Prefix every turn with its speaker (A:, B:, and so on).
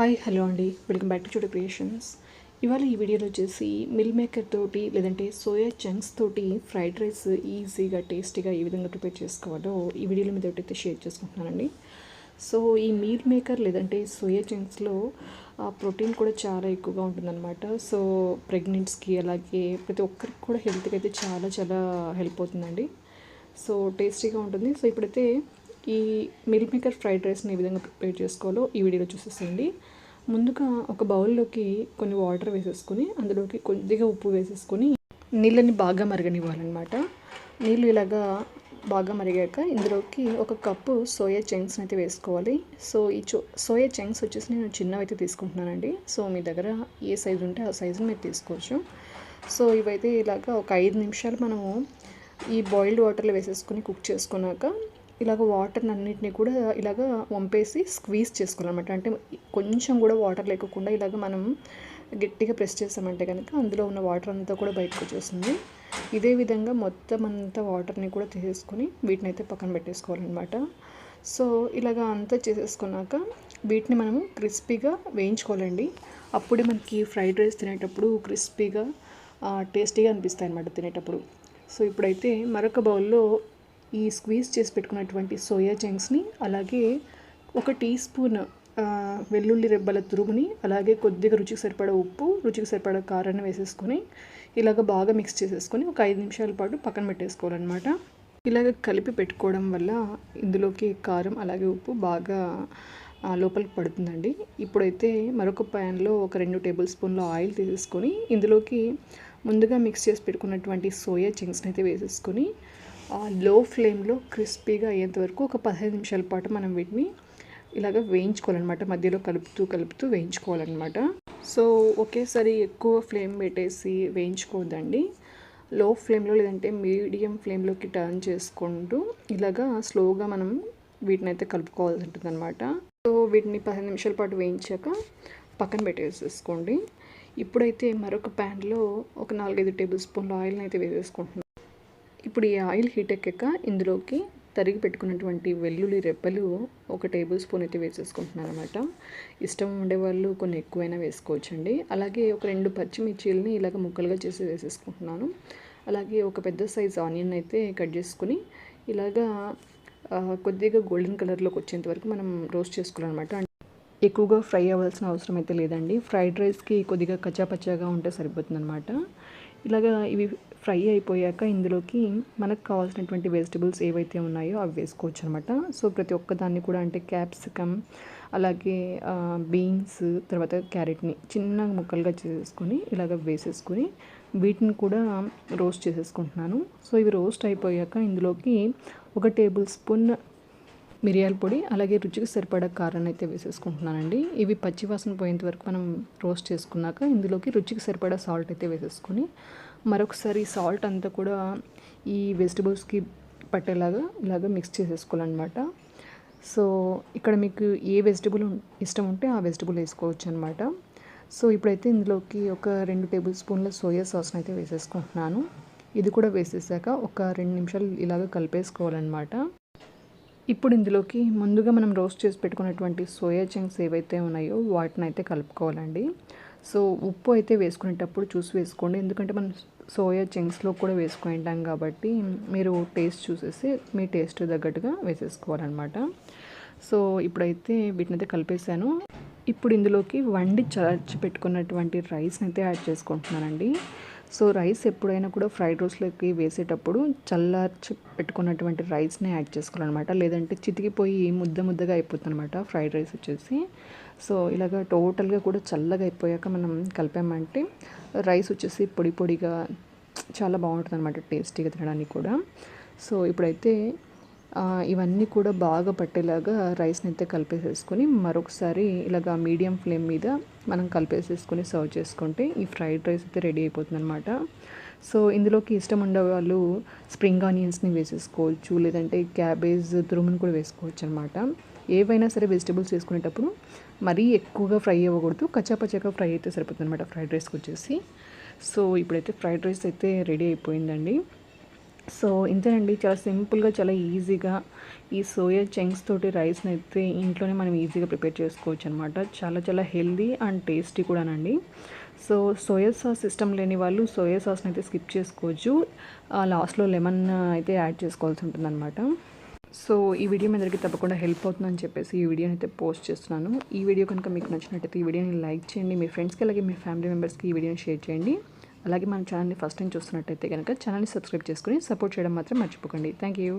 A: Hi hello అండి. Welcome back to Chuda creations. ఇవాళ ఈ వీడియోలో వచ్చేసి మిల్ మేకర్ తోటి లేదంటే సోయా చంక్స్ తోటి ఫ్రైడ్ రైస్ ఈజీగా టేస్టీగా ఏ విధంగా ప్రిపేర్ చేసుకోవాలో ఈ వీడియోలో మీద అయితే షేర్ చేసుకుంటున్నానండి. సో ఈ మీల్ మేకర్ లేదంటే సోయా చంక్స్లో ప్రోటీన్ కూడా చాలా ఎక్కువగా ఉంటుందన్నమాట. సో ప్రెగ్నెంట్స్కి అలాగే ప్రతి ఒక్కరికి కూడా హెల్త్కి అయితే చాలా చాలా హెల్ప్ అవుతుందండి. సో టేస్టీగా ఉంటుంది. సో ఇప్పుడైతే ఈ మిల్క్ మేకర్ ఫ్రైడ్ రైస్ని ఏ విధంగా ప్రిపేర్ చేసుకోవాలో ఈ వీడియోలో చూసేసేయండి. ముందుగా ఒక బౌల్లోకి కొన్ని వాటర్ వేసేసుకొని అందులోకి కొద్దిగా ఉప్పు వేసేసుకొని నీళ్ళని బాగా మరగనివ్వాలన్నమాట. నీళ్ళు ఇలాగా బాగా మరిగాక ఇందులోకి ఒక కప్పు సోయా చంక్స్ అయితే వేసుకోవాలి. సో ఈ చో సోయా చంక్స్ వచ్చేసి నేను చిన్నవి అయితే తీసుకుంటున్నానండి. సో మీ దగ్గర ఏ సైజు ఉంటే ఆ సైజుని మీరు తీసుకోవచ్చు. సో ఇవైతే ఇలాగ ఒక ఐదు నిమిషాలు మనము ఈ బాయిల్డ్ వాటర్లో వేసేసుకొని కుక్ చేసుకున్నాక ఇలాగ వాటర్ అన్నిటిని కూడా ఇలాగ వంపేసి స్క్వీజ్ చేసుకోవాలన్నమాట. అంటే కొంచెం కూడా వాటర్ లేకుండా ఇలాగ మనం గట్టిగా ప్రెస్ చేసామంటే కనుక అందులో ఉన్న వాటర్ అంతా కూడా బయటకు వచ్చేస్తుంది. ఇదే విధంగా మొత్తం అంతా వాటర్ని కూడా తీసేసుకొని వీటిని అయితే పక్కన పెట్టేసుకోవాలన్నమాట. సో ఇలాగ అంతా చేసేసుకున్నాక వీటిని మనము క్రిస్పీగా వేయించుకోవాలండి. అప్పుడే మనకి ఫ్రైడ్ రైస్ తినేటప్పుడు క్రిస్పీగా టేస్టీగా అనిపిస్తాయి అన్నమాట తినేటప్పుడు. సో ఇప్పుడైతే మరొక బౌల్లో ఈ స్క్వీజ్ చేసి పెట్టుకున్నటువంటి సోయా చంక్స్ని అలాగే ఒక టీ స్పూన్ వెల్లుల్లి రెబ్బల తురుముని అలాగే కొద్దిగా రుచికి సరిపడా ఉప్పు రుచికి సరిపడా కారాన్ని వేసేసుకొని ఇలాగ బాగా మిక్స్ చేసేసుకొని ఒక ఐదు నిమిషాల పాటు పక్కన పెట్టేసుకోవాలన్నమాట. ఇలాగ కలిపి పెట్టుకోవడం వల్ల ఇందులోకి కారం అలాగే ఉప్పు బాగా లోపలికి పడుతుందండి. ఇప్పుడైతే మరొక ప్యాన్లో ఒక రెండు టేబుల్ స్పూన్ల ఆయిల్ తీసేసుకొని ఇందులోకి ముందుగా మిక్స్ చేసి పెట్టుకున్నటువంటి సోయా చింగ్స్ని అయితే వేసేసుకొని లో ఫ్లేమ్లో క్రిస్పీగా అయ్యేంత వరకు ఒక పదిహేను నిమిషాల పాటు మనం వీటిని ఇలాగ వేయించుకోవాలన్నమాట. మధ్యలో కలుపుతూ కలుపుతూ వేయించుకోవాలన్నమాట. సో ఒకేసారి ఎక్కువ ఫ్లేమ్ పెట్టేసి వేయించుకోవద్దండి. లో ఫ్లేమ్లో లేదంటే మీడియం ఫ్లేమ్లోకి టర్న్ చేసుకుంటూ ఇలాగా స్లోగా మనం వీటిని అయితే కలుపుకోవాల్సి ఉంటుంది అనమాట సో వీటిని పదిహేను నిమిషాల పాటు వేయించాక పక్కన పెట్టేసేసుకోండి. ఇప్పుడైతే మరొక ప్యాన్లో ఒక నాలుగైదు టేబుల్ స్పూన్ల ఆయిల్ని అయితే వేసేసుకుంటున్నాను ఇప్పుడు ఈ ఆయిల్ హీట్ ఎక్కాక ఇందులోకి తరిగి పెట్టుకున్నటువంటి వెల్లుల్లి రెప్పలు ఒక టేబుల్ స్పూన్ అయితే వేసేసుకుంటున్నాను అనమాట ఇష్టం ఉండేవాళ్ళు కొన్ని ఎక్కువైనా వేసుకోవచ్చండి. అలాగే ఒక రెండు పచ్చిమిర్చీలని ఇలాగ ముక్కలుగా చేసి వేసేసుకుంటున్నాను. అలాగే ఒక పెద్ద సైజ్ ఆనియన్ అయితే కట్ చేసుకుని ఇలాగా కొద్దిగా గోల్డెన్ కలర్లోకి వచ్చేంత వరకు మనం రోస్ట్ చేసుకోవాలన్నమాట. ఎక్కువగా ఫ్రై అవ్వాల్సిన అవసరం అయితే లేదండి. ఫ్రైడ్ రైస్కి కొద్దిగా కచ్చాపచ్చాగా ఉంటే సరిపోతుందన్నమాట. ఇలాగా ఇవి ఫ్రై అయిపోయాక ఇందులోకి మనకు కావాల్సినటువంటి వెజిటబుల్స్ ఏవైతే ఉన్నాయో అవి వేసుకోవచ్చు అనమాట సో ప్రతి ఒక్కదాన్ని కూడా అంటే క్యాప్సికమ్ అలాగే బీన్స్ తర్వాత క్యారెట్ని చిన్న ముక్కలుగా చేసేసుకొని ఇలాగ వేసేసుకొని వీటిని కూడా రోస్ట్ చేసేసుకుంటున్నాను. సో ఇవి రోస్ట్ అయిపోయాక ఇందులోకి ఒక టేబుల్ స్పూన్ మిరియాల పొడి అలాగే రుచికి సరిపడా కారం అయితే వేసేసుకుంటున్నానండి. ఇవి పచ్చివాసన పోయేంత వరకు మనం రోస్ట్ చేసుకున్నాక ఇందులోకి రుచికి సరిపడా సాల్ట్ అయితే వేసేసుకొని మరొకసారి సాల్ట్ అంతా కూడా ఈ వెజిటబుల్స్కి పట్టేలాగా ఇలాగ మిక్స్ చేసేసుకోవాలన్నమాట. సో ఇక్కడ మీకు ఏ వెజిటబుల్ ఇష్టం ఉంటే ఆ వెజిటబుల్ వేసుకోవచ్చు అనమాట సో ఇప్పుడైతే ఇందులోకి ఒక రెండు టేబుల్ స్పూన్ల సోయా సాస్ని అయితే వేసేసుకుంటున్నాను. ఇది కూడా వేసేసాక ఒక రెండు నిమిషాలు ఇలాగ కలిపేసుకోవాలన్నమాట. ఇప్పుడు ఇందులోకి ముందుగా మనం రోస్ట్ చేసి పెట్టుకున్నటువంటి సోయా చంక్స్ ఏవైతే ఉన్నాయో వాటిని అయితే కలుపుకోవాలండి. సో ఉప్పు అయితే వేసుకునేటప్పుడు చూసి వేసుకోండి. ఎందుకంటే మనం సోయా చంక్స్లో కూడా వేసుకుంటాం కాబట్టి మీరు టేస్ట్ చూసేసి మీ టేస్ట్ తగ్గట్టుగా వేసేసుకోవాలన్నమాట. సో ఇప్పుడైతే వీటిని అయితే కలిపేశాను. ఇప్పుడు ఇందులోకి వండి చల్లార్చి పెట్టుకున్నటువంటి రైస్ని అయితే యాడ్ చేసుకుంటున్నానండి. సో రైస్ ఎప్పుడైనా కూడా ఫ్రైడ్ రైస్లోకి వేసేటప్పుడు చల్లార్చి పెట్టుకున్నటువంటి రైస్ని యాడ్ చేసుకోవాలన్నమాట. లేదంటే చితికిపోయి ముద్ద ముద్దగా అయిపోతుంది అనమాట ఫ్రైడ్ రైస్ వచ్చేసి. సో ఇలాగ టోటల్గా కూడా చల్లగా అయిపోయాక మనం కలిపామంటే రైస్ వచ్చేసి పొడి పొడిగా చాలా బాగుంటుంది అనమాట టేస్టీగా తినడానికి కూడా. సో ఇప్పుడైతే ఇవన్నీ కూడా బాగా పట్టేలాగా రైస్ని అయితే కలిపేసేసుకొని మరొకసారి ఇలాగ మీడియం ఫ్లేమ్ మీద మనం కలిపేసేసుకొని సర్వ్ చేసుకుంటే ఈ ఫ్రైడ్ రైస్ అయితే రెడీ అయిపోతుంది అనమాట సో ఇందులోకి ఇష్టం ఉండే వాళ్ళు స్ప్రింగ్ ఆనియన్స్ని వేసేసుకోవచ్చు లేదంటే క్యాబేజ్ తురుముని కూడా వేసుకోవచ్చు అనమాట ఏవైనా సరే వెజిటబుల్స్ వేసుకునేటప్పుడు మరీ ఎక్కువగా ఫ్రై అవ్వకూడదు కచ్చాపచ్చాగా ఫ్రై అయితే సరిపోతుంది అనమాట ఫ్రైడ్ రైస్కి వచ్చేసి. సో ఇప్పుడైతే ఫ్రైడ్ రైస్ అయితే రెడీ అయిపోయిందండి. సో ఇంతేనండి చాలా సింపుల్గా చాలా ఈజీగా ఈ సోయా చంక్స్ తోటి రైస్ని అయితే ఇంట్లోనే మనం ఈజీగా ప్రిపేర్ చేసుకోవచ్చు అనమాట చాలా చాలా హెల్దీ అండ్ టేస్టీ కూడానండి. సో సోయా సాస్ ఇష్టం లేని వాళ్ళు సోయా సాస్ని అయితే స్కిప్ చేసుకోవచ్చు. లాస్ట్లో లెమన్ అయితే యాడ్ చేసుకోవాల్సి ఉంటుందన్నమాట. సో ఈ వీడియో మీ అందరికీ తప్పకుండా హెల్ప్ అవుతుందని చెప్పేసి ఈ వీడియోని అయితే పోస్ట్ చేస్తున్నాను. ఈ వీడియో కనుక మీకు నచ్చినట్టయితే ఈ వీడియోని లైక్ చేయండి. మీ ఫ్రెండ్స్కి అలాగే మీ ఫ్యామిలీ మెంబర్స్కి ఈ వీడియోని షేర్ చేయండి. అలాగే మన ఛానల్ని ఫస్ట్ టైం చూస్తున్నట్టయితే కనుక ఛానల్ని సబ్స్క్రైబ్ చేసుకుని సపోర్ట్ చేయడం మాత్రం మర్చిపోకండి. Thank you.